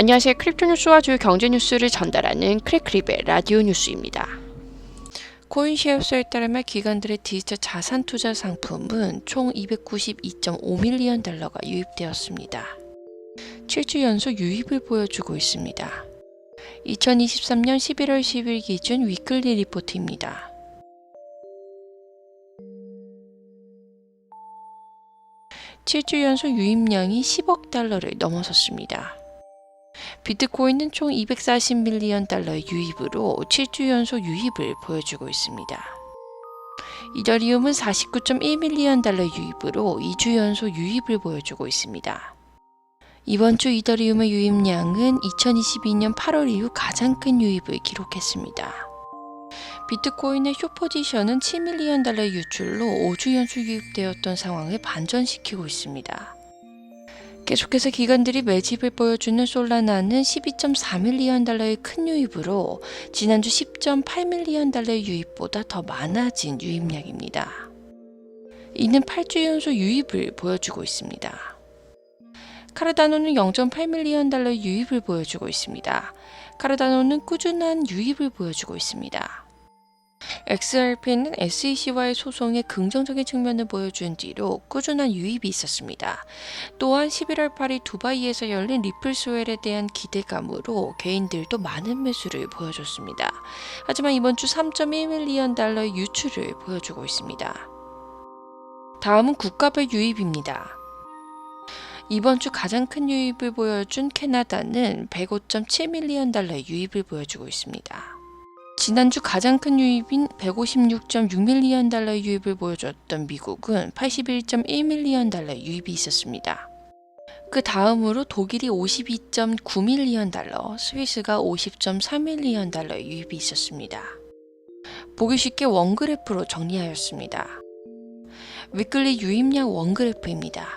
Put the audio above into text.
안녕하세요. 크립토 뉴스와 주요 경제 뉴스를 전달하는 크래크립의 라디오 뉴스입니다. 코인시어스에 따르면 기관들의 디지털 자산 투자 상품은 총 292.5밀리언 달러가 유입되었습니다. 7주 연속 유입을 보여주고 있습니다. 2023년 11월 10일 기준 위클리 리포트입니다. 칠주 연속 유입량이 10억 달러를 넘어섰습니다. 비트코인은 총 240밀리언 달러의 유입으로 7주 연속 유입을 보여주고 있습니다. 이더리움은 49.1밀리언 달러 유입으로 2주 연속 유입을 보여주고 있습니다. 이번 주 이더리움의 유입량은 2022년 8월 이후 가장 큰 유입을 기록했습니다. 비트코인의 쇼포지션은 7밀리언 달러의 유출로 5주 연속 유입되었던 상황을 반전시키고 있습니다. 계속해서 기관들이 매집을 보여주는 솔라나는 12.4밀리언 달러의 큰 유입으로 지난주 10.8밀리언 달러의 유입보다 더 많아진 유입량입니다. 이는 8주 연속 유입을 보여주고 있습니다. 카르다노는 0.8밀리언 달러의 유입을 보여주고 있습니다. 카르다노는 꾸준한 유입을 보여주고 있습니다. XRP는 SEC와의 소송에 긍정적인 측면을 보여준 뒤로 꾸준한 유입이 있었습니다. 또한 11월 8일 두바이에서 열린 리플 스웰에 대한 기대감으로 개인들도 많은 매수를 보여줬습니다. 하지만 이번 주 3.1밀리언 달러의 유출을 보여주고 있습니다. 다음은 국가별 유입입니다. 이번 주 가장 큰 유입을 보여준 캐나다는 105.7밀리언 달러의 유입을 보여주고 있습니다. 지난주 가장 큰 유입인 156.6밀리언 달러의 유입을 보여줬던 미국은 81.1밀리언 달러의 유입이 있었습니다. 그 다음으로 독일이 52.9밀리언 달러, 스위스가 50.3밀리언 달러의 유입이 있었습니다. 보기 쉽게 원그래프로 정리하였습니다. 위클리 유입량 원그래프입니다.